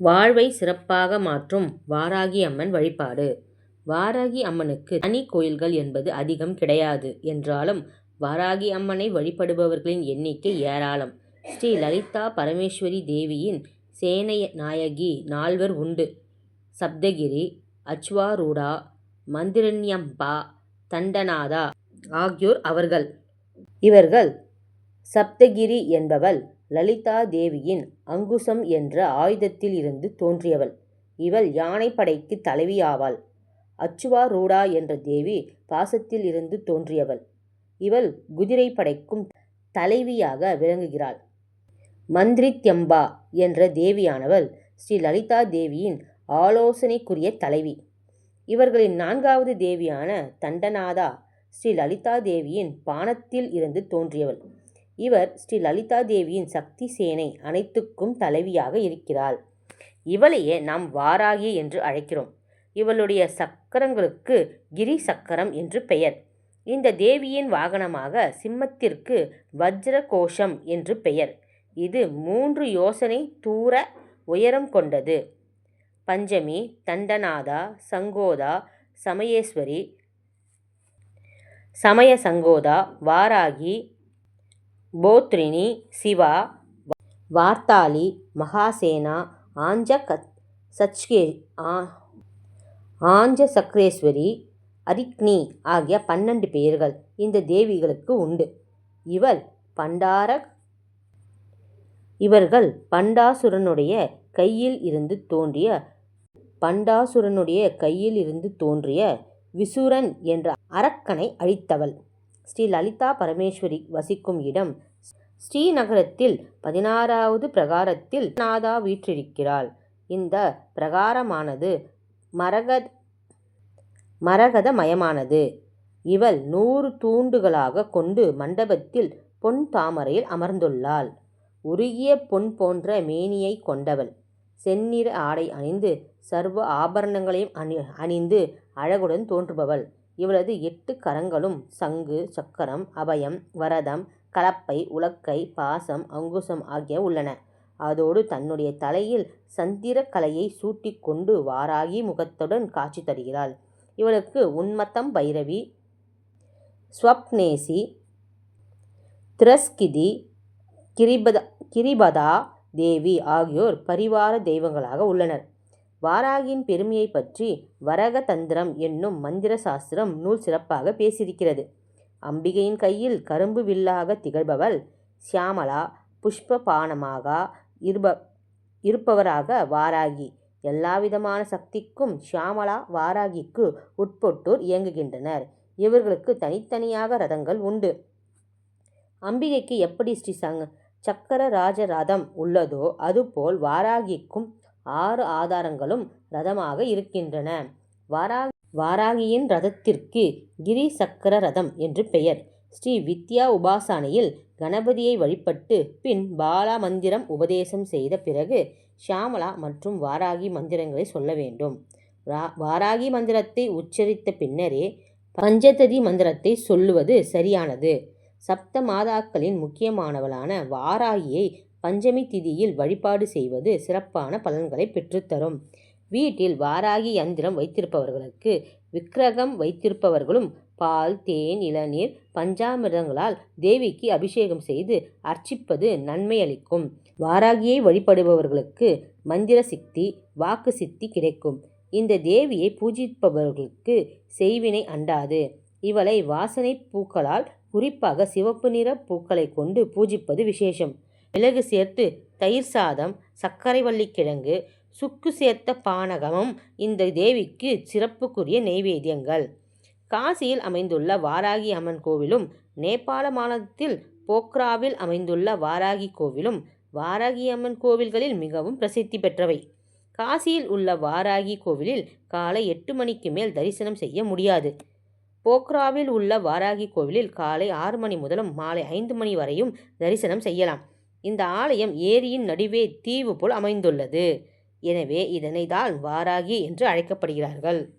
வாழ்வை சிறப்பாக மாற்றும் வாராகி அம்மன் வழிபாடு வாராகி அம்மனுக்கு தனி கோயில்கள் என்பது அதிகம் கிடையாது என்றாலும் வாராகி அம்மனை வழிபடுபவர்களின் எண்ணிக்கை ஏராளம். ஸ்ரீ லலிதா பரமேஸ்வரி தேவியின் சேனைய நாயகி நால்வர் உண்டு. சப்தகிரி, அச்வாரூடா, மந்திரன்யம்பா, தண்டநாதா ஆகியோர் அவர்கள். இவர்கள் சப்தகிரி என்பவள் லலிதா தேவியின் அங்குசம் என்ற ஆயுதத்தில் இருந்து தோன்றியவள். இவள் யானைப்படைக்கு தலைவியாவாள் அச்சுவா ரூடா என்ற தேவி பாசத்தில் இருந்து தோன்றியவள். இவள் குதிரைப்படைக்கும் தலைவியாக விளங்குகிறாள். மந்திரித்யம்பா என்ற தேவியானவள் ஸ்ரீ லலிதா தேவியின் ஆலோசனைக்குரிய தலைவி. இவர்களின் நான்காவது தேவியான தண்டநாதா ஸ்ரீ லலிதா தேவியின் பானத்தில் இருந்து தோன்றியவள். இவர் ஸ்ரீ லலிதா தேவியின் சக்தி சேனை அனைத்துக்கும் தலைவியாக இருக்கிறாள். இவளையே நாம் வாராகி என்று அழைக்கிறோம். இவளுடைய சக்கரங்களுக்கு கிரி சக்கரம் என்று பெயர். இந்த தேவியின் வாகனமாக சிம்மத்திற்கு வஜ்ர கோஷம் என்று பெயர். இது மூன்று யோசனை தூர உயரம் கொண்டது. பஞ்சமி, தண்டநாதா, சங்கோதா, சமயேஸ்வரி, சமய சங்கோதா வாராகி, போத்ரினி, சிவா, வார்த்தாளி, மகாசேனா, ஆஞ்ச கத் சச்கே ஆஞ்ச சக்ரேஸ்வரி அரிக்னி ஆகிய பன்னெண்டு பெயர்கள் இந்த தேவிகளுக்கு உண்டு. இவர்கள் பண்டாசுரனுடைய கையில் இருந்து தோன்றிய பண்டாசுரனுடைய கையில் இருந்து தோன்றிய விசுரன் என்ற அரக்கனை அழித்தவள். ஸ்ரீ லலிதா பரமேஸ்வரி வசிக்கும் இடம் ஸ்ரீநகரத்தில் பதினாறாவது பிரகாரத்தில் நாதா வீற்றிருக்கிறாள். இந்த பிரகாரமானது மரகதமயமானது. இவள் நூறு தூண்டுகளாக கொண்டு மண்டபத்தில் பொன் தாமரையில் அமர்ந்துள்ளாள். உருகிய பொன் போன்ற மேனியைக் கொண்டவள். செந்நிற ஆடை அணிந்து சர்வ ஆபரணங்களையும் அணி அணிந்து அழகுடன் தோன்றுபவள். இவளது எட்டு கரங்களும் சங்கு, சக்கரம், அபயம், வரதம், கலப்பை, உலக்கை, பாசம், அங்குசம் ஆகிய உள்ளன. அதோடு தன்னுடைய தலையில் சந்திரக் கலையை சூட்டிக் கொண்டு வாராகி முகத்துடன் காட்சி தருகிறாள். இவளுக்கு உன்மத்தம் பைரவி, ஸ்வப்னேசி, திரஸ்கிதி, கிரிபதா தேவி ஆகியோர் பரிவார தெய்வங்களாக உள்ளனர். வாராகியின் பெருமையைப் பற்றி வரக தந்திரம் என்னும் மந்திர சாஸ்திரம் நூல் சிறப்பாக பேசியிருக்கிறது. அம்பிகையின் கையில் கரும்பு வில்லாக திகழ்பவள் சியாமலா புஷ்ப இருப இருப்பவராக வாராகி. எல்லாவிதமான சக்திக்கும் ஷியாமலா வாராகிக்கு உட்பட்டோர் இயங்குகின்றனர். இவர்களுக்கு தனித்தனியாக ரதங்கள் உண்டு. அம்பிகைக்கு எப்படி ஸ்ரீ சங்க சக்கர ராஜ ரதம் உள்ளதோ அதுபோல் வாராகிக்கும் ஆறு ஆதாரங்களும் ரதமாக இருக்கின்றன. வாராகியின் ரதத்திற்கு கிரி சக்கர ரதம் என்று பெயர். ஸ்ரீ வித்யா உபாசனையில் கணபதியை வழிபட்டு பின் பாலா மந்திரம் உபதேசம் செய்த பிறகு சியாமளா மற்றும் வாராகி மந்திரங்களை சொல்ல வேண்டும். வாராகி மந்திரத்தை உச்சரித்த பின்னரே பஞ்சததி மந்திரத்தை சொல்லுவது சரியானது. சப்த மாதாக்களில் முக்கியமானவளான வாராகியை பஞ்சமி திதியில் வழிபாடு செய்வது சிறப்பான பலன்களை பெற்றுத்தரும். வீட்டில் வாராகி யந்திரம் வைத்திருப்பவர்களுக்கு விக்கிரகம் வைத்திருப்பவர்களும் பால், தேன், இளநீர், பஞ்சாமிர்தங்களால் தேவிக்கு அபிஷேகம் செய்து அர்ச்சிப்பது நன்மை அளிக்கும். வாராகியை வழிபடுபவர்களுக்கு மந்திர சித்தி, வாக்கு சித்தி கிடைக்கும். இந்த தேவியை பூஜிப்பவர்களுக்கு செய்வினை அண்டாது. இவளை வாசனை பூக்களால் குறிப்பாக சிவப்பு நிற பூக்களை கொண்டு பூஜிப்பது விசேஷம். மிளகு சேர்த்து தயிர் சாதம், சர்க்கரை கிழங்கு, சுக்கு சேர்த்த பானகமும் இந்த தேவிக்கு சிறப்புக்குரிய நெய்வேத்தியங்கள் காசியில் அமைந்துள்ள வாராகி அம்மன் கோவிலும் நேபாள மாநிலத்தில் போக்ராவில் அமைந்துள்ள வாராகி கோவிலும் வாராகி அம்மன் கோவில்களில் மிகவும் பிரசித்தி பெற்றவை. காசியில் உள்ள வாராகி கோவிலில் காலை எட்டு மணிக்கு மேல் தரிசனம் செய்ய முடியாது. போக்ராவில் உள்ள வாராகி கோவிலில் காலை ஆறு மணி முதலும் மாலை ஐந்து மணி வரையும் தரிசனம் செய்யலாம். இந்த ஆலயம் ஏரியின் நடுவே தீவு போல் அமைந்துள்ளது. எனவே இதனை தான் வாராகி என்று அழைக்கப்படுகிறார்கள்.